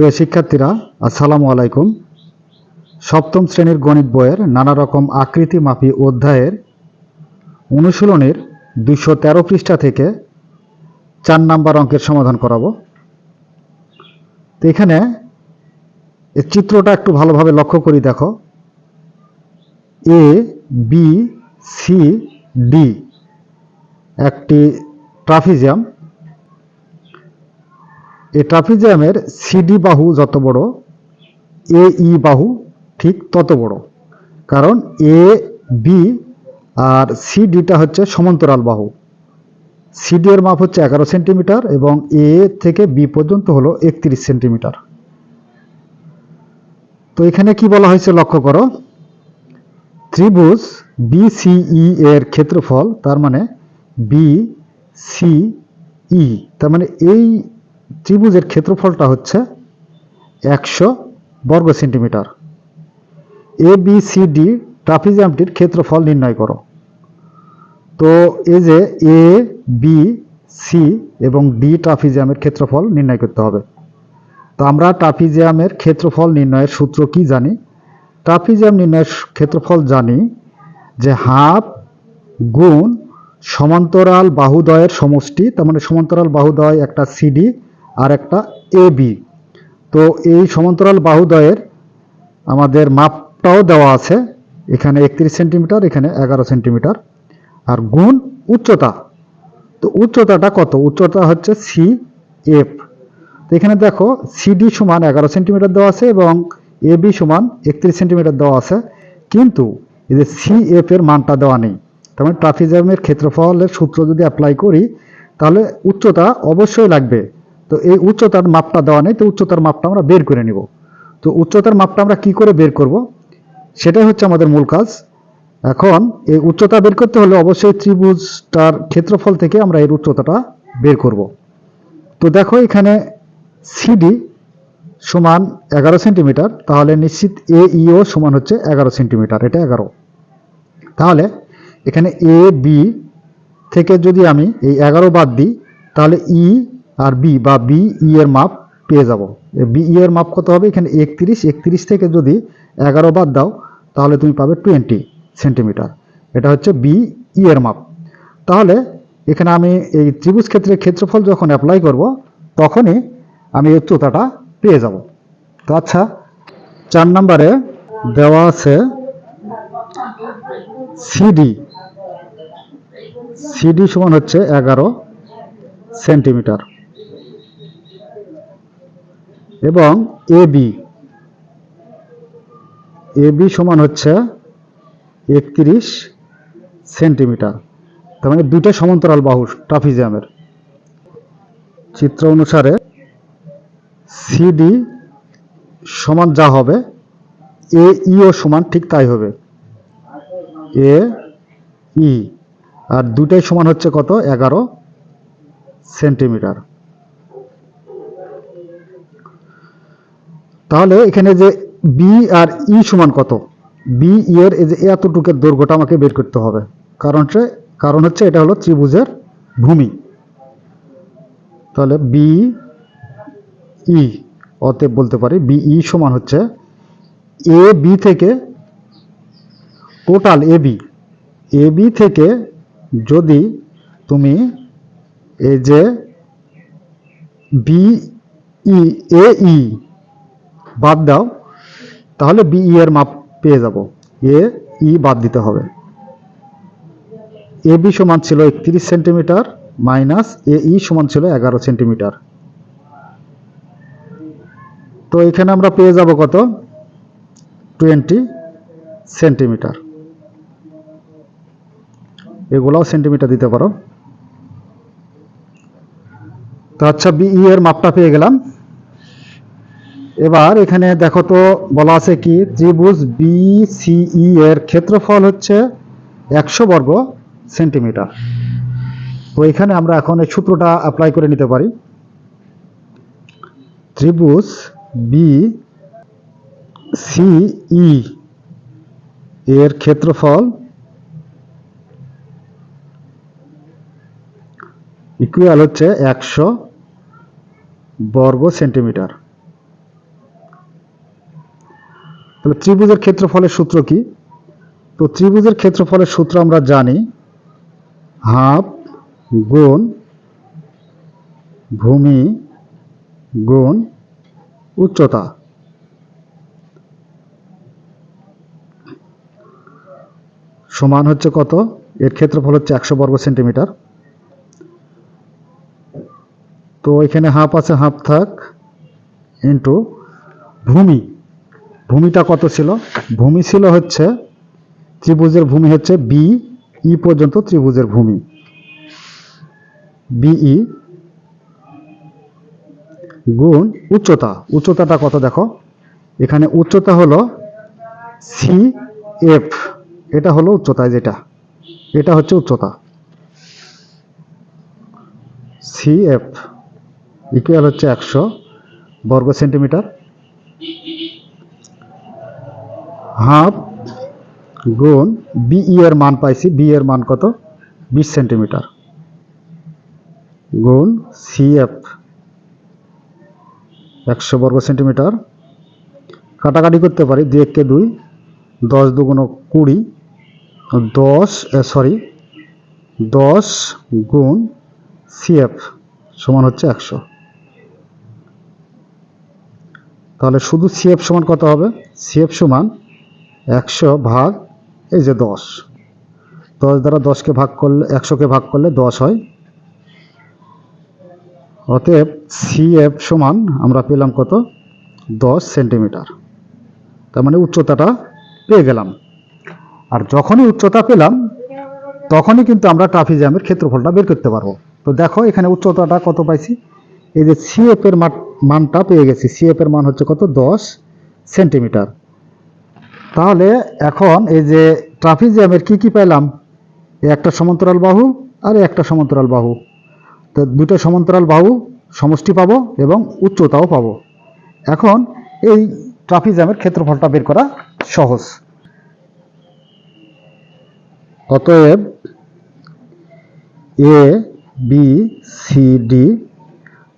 প্রিয় শিক্ষার্থীরা, আসসালামু আলাইকুম। সপ্তম শ্রেণির গণিত বইয়ের নানা রকম আকৃতি মাপি অধ্যায়ের অনুশীলনের দুশো তেরো পৃষ্ঠা থেকে চার নাম্বার অঙ্কের সমাধান করাবো। তো এখানে চিত্রটা একটু ভালোভাবে লক্ষ্য করি, দেখো। এ, বি, সি, ডি, একটি ট্রাফিজিয়াম। এই ট্রাফিজিয়ামের সিডি বাহু যত বড় এ ই বাহু ঠিক তত বড়। কারণ এ, বি আর সিডিটা হচ্ছে সমান্তরাল বাহু। সিডি এর মাপ হচ্ছে এগারো সেন্টিমিটার এবং এ থেকে বি পর্যন্ত হলো একত্রিশ সেন্টিমিটার। তো এখানে কি বলা হয়েছে লক্ষ্য করো? ত্রিভুজ বিসিই এর ক্ষেত্রফল, তার মানে বি সি ই, তার মানে এই ত্রিভুজের ক্ষেত্রফলটা হচ্ছে একশো বর্গ centimetre. A B C D ট্রাফিজিয়ামটির ক্ষেত্রফল নির্ণয় করো। তো এই যে এ বি সি এবং ডি ট্রাফিজিয়ামের ক্ষেত্রফল নির্ণয় করতে হবে। তো আমরা ট্রাফিজিয়ামের ক্ষেত্রফল নির্ণয়ের সূত্র কি জানি? ট্রাফিজিয়াম নির্ণয়ের ক্ষেত্রফল জানি যে হাফ গুণ সমান্তরাল বাহুদয়ের সমষ্টি, তার মানে সমান্তরাল বাহুদয় একটা সিডি আর একটা এ বি তো এই সমান্তরাল বাহুদয়ের আমাদের মাপটাও দেওয়া আছে। এখানে একত্রিশ সেন্টিমিটার, এখানে এগারো সেন্টিমিটার। আর গুণ উচ্চতা। তো উচ্চতাটা কত? উচ্চতা হচ্ছে সি এফ তো এখানে দেখো সিডি সমান এগারো সেন্টিমিটার দেওয়া আছে এবং এ বি সমান একত্রিশ সেন্টিমিটার দেওয়া আছে। কিন্তু এই যে সি এফ এর মানটা দেওয়া নেই। তার মানে ট্রাফিজামের ক্ষেত্রফলের সূত্র যদি অ্যাপ্লাই করি, তাহলে উচ্চতা অবশ্যই লাগবে। তো এই উচ্চতার মাপটা দেওয়া নেই, তো উচ্চতার মাপটা আমরা বের করে নিব। তো উচ্চতার মাপটা আমরা কি করে বের করব? সেটাই হচ্ছে আমাদের মূল কাজ। এখন এই উচ্চতা বের করতে হলে অবশ্যই ত্রিভুজটার ক্ষেত্রফল থেকে আমরা এর উচ্চতাটা বের করব। তো দেখো এখানে সিডি সমান এগারো সেন্টিমিটার, তাহলে নিশ্চিত এ ইও সমান হচ্ছে এগারো সেন্টিমিটার, এটা এগারো। তাহলে এখানে এ বি থেকে যদি আমি এই এগারো বাদ দিই, তাহলে ই আর বি বা বি ই এর মাপ পেয়ে যাব। বি ই এর মাপ কত হবে? এখানে একত্রিশ একত্রিশ থেকে যদি এগারো বাদ দাও, তাহলে তুমি পাবে টোয়েন্টি সেন্টিমিটার এটা হচ্ছে বি ই এর মাপ। তাহলে এখানে আমি এই ত্রিভুজ ক্ষেত্রের ক্ষেত্রফল যখন অ্যাপ্লাই করব, তখনই আমি উচ্চতাটা পেয়ে যাব। তো আচ্ছা চার নম্বরে দেওয়া আছে সিডি সিডি সমান হচ্ছে এগারো সেন্টিমিটার এবং এ বি এ বি সমান হচ্ছে একত্রিশ সেন্টিমিটার। তার মানে দুইটা সমান্তরাল বাহু ট্রাফিজিয়ামের। চিত্র অনুসারে সিডি সমান যা হবে এ ইও সমান ঠিক তাই হবে। এ ই আর দুটাই সমান হচ্ছে কত? এগারো সেন্টিমিটার। তাহলে এখানে যে বি আর ই সমান কত? বি ই এর এই যে এতটুকের দৈর্ঘ্যটা আমাকে বের করতে হবে। কারণ কারণ হচ্ছে এটা হলো ত্রিভুজের ভূমি। তাহলে বি ই অতএব বলতে পারি বি ই সমান হচ্ছে এ বি থেকে total A B A B থেকে যদি তুমি এই যে বি ই এ ই বাদ দাও, তাহলে বি ই এর মাপ পেয়ে যাব। এ ই বাদ দিতে হবে। এ বি সমান ছিল একত্রিশ সেন্টিমিটার মাইনাস এ ই সমান ছিল এগারো সেন্টিমিটার। তো এখানে আমরা পেয়ে যাব কত? Twenty centimetre. এগুলাও সেন্টিমিটার দিতে পারো। তো আচ্ছা বিই এর মাপটা পেয়ে গেলাম। এবার এখানে দেখো তো বলা আছে কি? ত্রিভুজ বিসিই এর ক্ষেত্রফল হচ্ছে একশো বর্গ সেন্টিমিটার। তো এখানে আমরা এখন এই সূত্রটা অ্যাপ্লাই করে নিতে পারি। ত্রিভুজ বি সিই এর ক্ষেত্রফল ইকুয়াল হচ্ছে একশো বর্গ সেন্টিমিটার। তাহলে ত্রিভুজের ক্ষেত্রফলের সূত্র কি? তো ত্রিভুজের ক্ষেত্রফলের সূত্র আমরা জানি হাফ গুণ ভূমি গুণ উচ্চতা। সমান হচ্ছে কত? এর ক্ষেত্রফল হচ্ছে একশো বর্গ সেন্টিমিটার। তো এখানে হাফ আছে, হাফ থাক ইন্টু ভূমি। ভূমিটা কত ছিল? ভূমি ছিল হচ্ছে, ত্রিভুজের ভূমি হচ্ছে বি ই পর্যন্ত ত্রিভুজের ভূমি। বিই গুণ উচ্চতা। উচ্চতাটা কত দেখো? এখানে উচ্চতা হলো সি এফ এটা হলো উচ্চতায় যেটা। এটা হচ্ছে উচ্চতা। সি এফ ইকুয়াল হচ্ছে একশো বর্গ সেন্টিমিটার। হাফ গুণ বিই এর মান পাইছি বি এর মান কত? বিশ সেন্টিমিটার। গুণ সিএফ একশো বর্গ সেন্টিমিটার। কাটাকাটি করতে পারি দুই এককে দুই, দশ দুগুণ কুড়ি, দশ সরি দশ গুণ সিএফ সমান হচ্ছে একশো। তাহলে শুধু সিএফ সমান কত হবে? সিএফ সমান একশো ভাগ, এই যে দশ। দশ দ্বারা দশকে ভাগ করলে, একশোকে ভাগ করলে দশ হয়। অতএব সিএফ সমান আমরা পেলাম কত? দশ সেন্টিমিটার। তার মানে উচ্চতাটা পেয়ে গেলাম। আর যখনই উচ্চতা পেলাম, তখনই কিন্তু আমরা ট্রাফিক জ্যামের ক্ষেত্রফলটা বের করতে পারব। তো দেখো, এখানে উচ্চতাটা কত পাইছি? এই যে সিএফ এর মান- মানটা পেয়ে গেছি। সিএফ এর মান হচ্ছে কত? দশ সেন্টিমিটার। তাহলে এখন এই যে ট্রাফিজিয়ামের কি কি পেলাম একটা সমান্তরাল বাহু আর একটা সমান্তরাল বাহু। তো দুটো সমান্তরাল বাহু সমষ্টি পাবো এবং উচ্চতাও পাবো। এখন এই ট্রাফিজামের ক্ষেত্রফলটা বের করা সহজ। অতএব এ বি সি ডি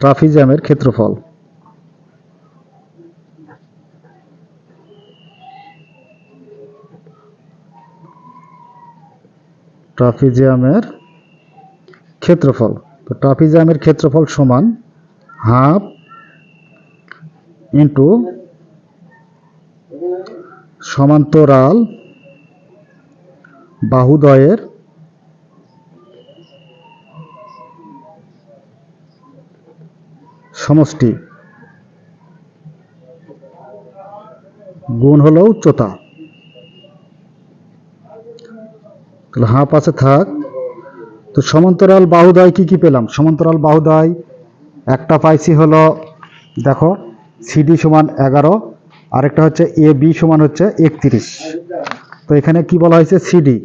ট্রাফিজামের ক্ষেত্রফল। ট্রাফিজিয়ামের ক্ষেত্রফল। তো ট্রাফিজিয়ামের ক্ষেত্রফল সমান হাফ ইন্টু সমান্তরাল বাহুদয়ের সমষ্টি গুণ হলো উচ্চতা। তাহলে হাফ আছে, থাক। তো সমান্তরাল বাহুদায় কি কি পেলাম? সমান্তরাল বাহুদায় একটা পাইছি হলো, দেখো সিডি সমান এগারো, আরেকটা হচ্ছে এ বি সমান হচ্ছে একত্রিশ। তো এখানে কি বলা হয়েছে? C D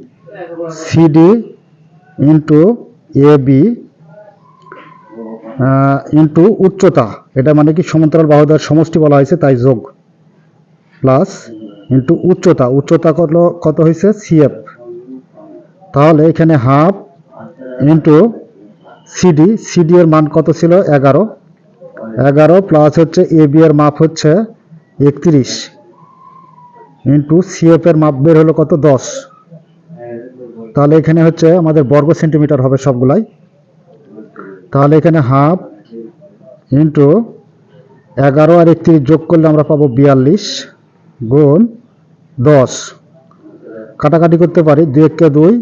C D into A B into উচ্চতা। এটা মানে কি সমান্তরাল বাহুদয়ের সমষ্টি বলা হয়েছে, তাই যোগ। প্লাস ইন্টু উচ্চতা। উচ্চতা কত কত হয়েছে? সিএফ তাহলে এখানে হাফ ইন্টু সিডি সিডি এর মান কত ছিল? এগারো। এগারো প্লাস হচ্ছে এ বি এর মাপ হচ্ছে একত্রিশ। ইন্টু সিএফ এর মাপ বের হলো কত? দশ। তাহলে এখানে হচ্ছে আমাদের বর্গ সেন্টিমিটার হবে সবগুলাই। তাহলে এখানে হাফ ইন্টু এগারো আর একত্রিশ যোগ করলে আমরা পাবো বিয়াল্লিশ গুণ দশ। কাটাকাটি করতে পারি দুই একে দুই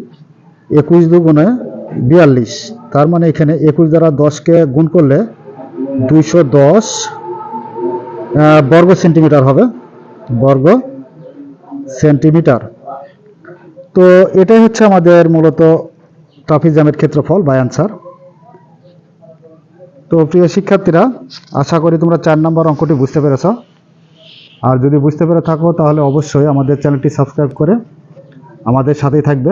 একুশ দুগুণে বিয়াল্লিশ। তার মানে এখানে একুশ দ্বারা দশকে গুণ করলে দুইশো দশ বর্গ সেন্টিমিটার হবে। বর্গ সেন্টিমিটার। তো এটাই হচ্ছে আমাদের মূলত ট্রাফিজামের ক্ষেত্রফল বা অ্যান্সার তো প্রিয় শিক্ষার্থীরা, আশা করি তোমরা চার নম্বর অঙ্কটি বুঝতে পেরেছ। আর যদি বুঝতে পেরে থাকো, তাহলে অবশ্যই আমাদের চ্যানেলটি সাবস্ক্রাইব করে আমাদের সাথেই থাকবে।